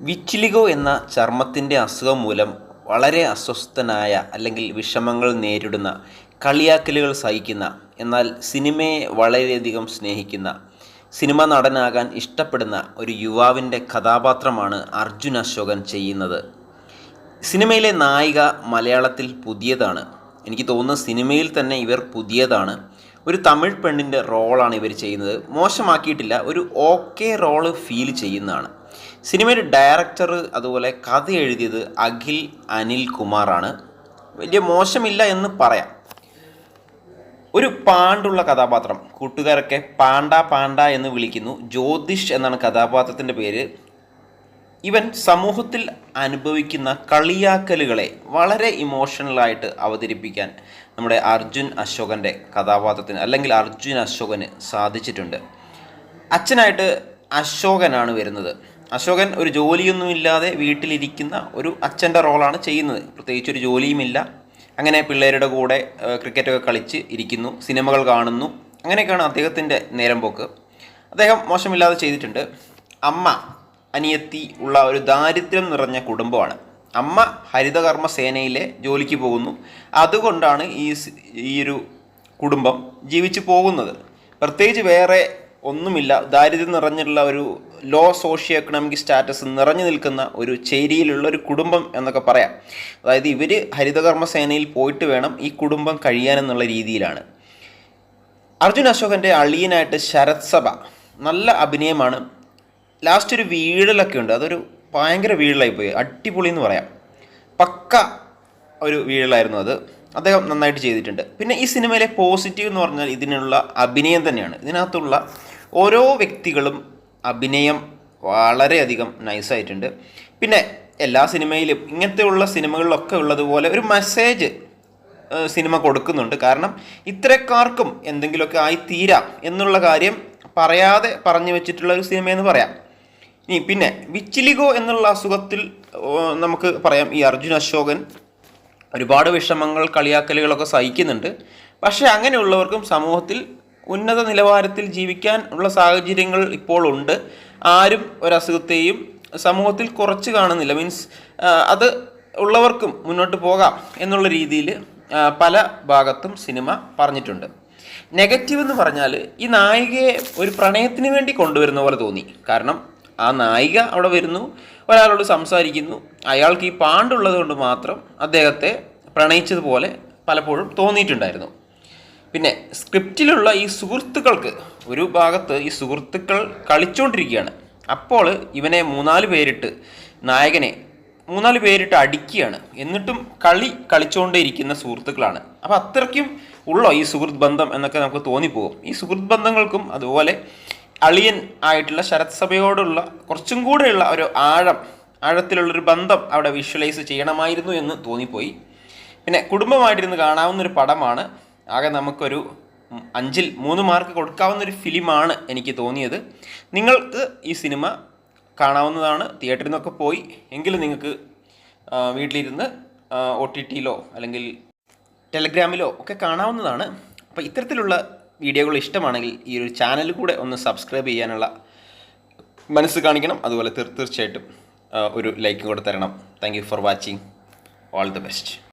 വിച്ചിലിഗോ എന്ന ചർമ്മത്തിന്റെ അസുഖം മൂലം വളരെ അസ്വസ്ഥനായ അല്ലെങ്കിൽ വിഷമങ്ങൾ നേരിടുന്ന കളിയാക്കലുകൾ സഹിക്കുന്ന എന്നാൽ സിനിമയെ വളരെയധികം സ്നേഹിക്കുന്ന സിനിമ നടനാകാൻ ഇഷ്ടപ്പെടുന്ന ഒരു യുവാവിന്റെ കഥാപാത്രമാണ് അർജുൻ അശോകൻ ചെയ്യുന്നത്. സിനിമയിലെ നായിക മലയാളത്തിൽ പുതിയതാണ്. എനിക്ക് തോന്നുന്നു സിനിമയിൽ തന്നെ ഇവർ പുതിയതാണ്. ഒരു തമിഴ് പെണ്ണിന്റെ റോളാണ് ഇവർ ചെയ്യുന്നത്. മോശമാക്കിയിട്ടില്ല ഒരു ഓക്കെ റോൾ ഫീൽ ചെയ്യുന്നതാണ്. സിനിമയുടെ ഡയറക്ടർ അതുപോലെ കഥ എഴുതിയത് അഖിൽ അനിൽ കുമാറാണ്. വലിയ മോശമില്ല എന്ന് പറയാം. ഒരു പാണ്ടുള്ള കഥാപാത്രം കൂട്ടുകാരൊക്കെ പാണ്ട പാണ്ട എന്ന് വിളിക്കുന്നു. ജ്യോതിഷ് എന്നാണ് കഥാപാത്രത്തിന്റെ പേര്. ഇവൻ സമൂഹത്തിൽ അനുഭവിക്കുന്ന കളിയാക്കലുകളെ വളരെ ഇമോഷണലായിട്ട് അവതരിപ്പിക്കാൻ നമ്മുടെ അർജുൻ അശോകന്റെ കഥാപാത്രത്തിന് അല്ലെങ്കിൽ അർജുൻ അശോകന് സാധിച്ചിട്ടുണ്ട്. അച്ഛനായിട്ട് അശോകനാണ് വരുന്നത്. അശോകൻ ഒരു ജോലിയൊന്നുമില്ലാതെ വീട്ടിലിരിക്കുന്ന ഒരു അച്ഛന്റെ റോളാണ് ചെയ്യുന്നത്. പ്രത്യേകിച്ച് ഒരു ജോലിയുമില്ല അങ്ങനെ പിള്ളേരുടെ കൂടെ ക്രിക്കറ്റൊക്കെ കളിച്ച് ഇരിക്കുന്നു സിനിമകൾ കാണുന്നു. അങ്ങനെയൊക്കെയാണ് അദ്ദേഹത്തിന്റെ നേരം പോക്ക്. അദ്ദേഹം മോശമില്ലാതെ ചെയ്തിട്ടുണ്ട്. അമ്മ അനിയത്തി ഉള്ള ഒരു ദാരിദ്ര്യം നിറഞ്ഞ കുടുംബമാണ്. അമ്മ ഹരിതകർമ്മ സേനയിലെ ജോലിക്ക് പോകുന്നു. അതുകൊണ്ടാണ് ഈ ഒരു കുടുംബം ജീവിച്ചു പോകുന്നത്. പ്രത്യേകിച്ച് വേറെ ഒന്നുമില്ല. ദാരിദ്ര്യം നിറഞ്ഞിട്ടുള്ള ഒരു ലോ സോഷ്യോ എക്കണോമിക് സ്റ്റാറ്റസ് നിറഞ്ഞു നിൽക്കുന്ന ഒരു ചേരിയിലുള്ള ഒരു കുടുംബം എന്നൊക്കെ പറയാം. അതായത് ഇവർ ഹരിതകർമ്മ സേനയിൽ പോയിട്ട് വേണം ഈ കുടുംബം കഴിയാനെന്നുള്ള രീതിയിലാണ്. അർജുൻ അശോകന്റെ അളിയനായിട്ട് ശരത് സഭ നല്ല അഭിനയമാണ്. ലാസ്റ്റ് ഒരു വീഴലൊക്കെ ഉണ്ട്. അതൊരു ഭയങ്കര വീഴലായി പോയി. അടിപൊളി എന്ന് പറയാം. പക്ക ഒരു വീഴലായിരുന്നു അത്. അദ്ദേഹം നന്നായിട്ട് ചെയ്തിട്ടുണ്ട്. പിന്നെ ഈ സിനിമയിലെ പോസിറ്റീവ് എന്ന് പറഞ്ഞാൽ ഇതിനുള്ള അഭിനയം തന്നെയാണ്. ഇതിനകത്തുള്ള ഓരോ വ്യക്തികളും അഭിനയം വളരെയധികം നൈസായിട്ടുണ്ട് പിന്നെ എല്ലാ സിനിമയിലും ഇങ്ങനത്തെയുള്ള സിനിമകളിലൊക്കെ ഉള്ളതുപോലെ ഒരു മെസ്സേജ് സിനിമ കൊടുക്കുന്നുണ്ട്. കാരണം ഇത്തരക്കാർക്കും എന്തെങ്കിലുമൊക്കെ ആയി തീരാം എന്നുള്ള കാര്യം പറയാതെ പറഞ്ഞു വെച്ചിട്ടുള്ള ഒരു സിനിമയെന്ന് പറയാം. ഇനി പിന്നെ വിച്ചിലിഗോ എന്നുള്ള അസുഖത്തിൽ നമുക്ക് പറയാം. ഈ അർജുൻ അശോകൻ ഒരുപാട് വിഷമങ്ങൾ കളിയാക്കലുകളൊക്കെ സഹിക്കുന്നുണ്ട്. പക്ഷേ അങ്ങനെയുള്ളവർക്കും സമൂഹത്തിൽ ഉന്നത നിലവാരത്തിൽ ജീവിക്കാൻ ഉള്ള സാഹചര്യങ്ങൾ ഇപ്പോൾ ഉണ്ട്. ആരും ഒരസുഖത്തെയും സമൂഹത്തിൽ കുറച്ച് കാണുന്നില്ല. മീൻസ് അത് ഉള്ളവർക്കും മുന്നോട്ട് പോകാം എന്നുള്ള രീതിയിൽ പല ഭാഗത്തും സിനിമ പറഞ്ഞിട്ടുണ്ട്. നെഗറ്റീവ് എന്ന് പറഞ്ഞാൽ ഈ നായികയെ ഒരു പ്രണയത്തിന് വേണ്ടി കൊണ്ടുവരുന്ന പോലെ തോന്നി. കാരണം ആ നായിക അവിടെ വരുന്നു. ഒരാളോട് സംസാരിക്കുന്നു. അയാൾക്ക് ഈ പാണ്ടുള്ളത് കൊണ്ട് മാത്രം അദ്ദേഹത്തെ പ്രണയിച്ചതുപോലെ പലപ്പോഴും തോന്നിയിട്ടുണ്ടായിരുന്നു. പിന്നെ സ്ക്രിപ്റ്റിലുള്ള ഈ സുഹൃത്തുക്കൾക്ക് ഒരു ഭാഗത്ത് ഈ സുഹൃത്തുക്കൾ കളിച്ചുകൊണ്ടിരിക്കുകയാണ് അപ്പോൾ ഇവനെ മൂന്നാൽ പേരിട്ട് നായകനെ മൂന്നാൽ പേരിട്ട് അടിക്കുകയാണ്. എന്നിട്ടും കളി കളിച്ചുകൊണ്ടേ ഇരിക്കുന്ന സുഹൃത്തുക്കളാണ്. അപ്പോൾ അത്രയ്ക്കും ഉള്ളോ ഈ സുഹൃത്ത് ബന്ധം എന്നൊക്കെ നമുക്ക് തോന്നിപ്പോകും. ഈ സുഹൃത്ത് ബന്ധങ്ങൾക്കും അതുപോലെ അളിയൻ ആയിട്ടുള്ള ശരത് സഭയോടുള്ള കുറച്ചും കൂടെയുള്ള ഒരു ആഴം ആഴത്തിലുള്ളൊരു ബന്ധം അവിടെ വിഷ്വലൈസ് ചെയ്യണമായിരുന്നു എന്ന് തോന്നിപ്പോയി. പിന്നെ കുടുംബമായിട്ടിരുന്ന് കാണാവുന്ന ഒരു പടമാണ്. ആകെ നമുക്കൊരു അഞ്ചിൽ മൂന്ന് മാർക്ക് കൊടുക്കാവുന്ന ഒരു ഫിലിമാണ് എനിക്ക് തോന്നിയത്. നിങ്ങൾക്ക് ഈ സിനിമ കാണാവുന്നതാണ് തിയേറ്ററിൽ നിന്നൊക്കെ പോയി എങ്കിലും നിങ്ങൾക്ക് വീട്ടിലിരുന്ന് ഒ ടി ടിയിലോ അല്ലെങ്കിൽ ടെലഗ്രാമിലോ ഒക്കെ കാണാവുന്നതാണ്. അപ്പോൾ ഇത്തരത്തിലുള്ള വീഡിയോകൾ ഇഷ്ടമാണെങ്കിൽ ഈ ഒരു ചാനൽ കൂടെ ഒന്ന് സബ്സ്ക്രൈബ് ചെയ്യാനുള്ള മനസ്സ് കാണിക്കണം. അതുപോലെ തീർ- തീർച്ചയായിട്ടും ഒരു ലൈക്ക് കൂടെ തരണം. Thank for watching all the best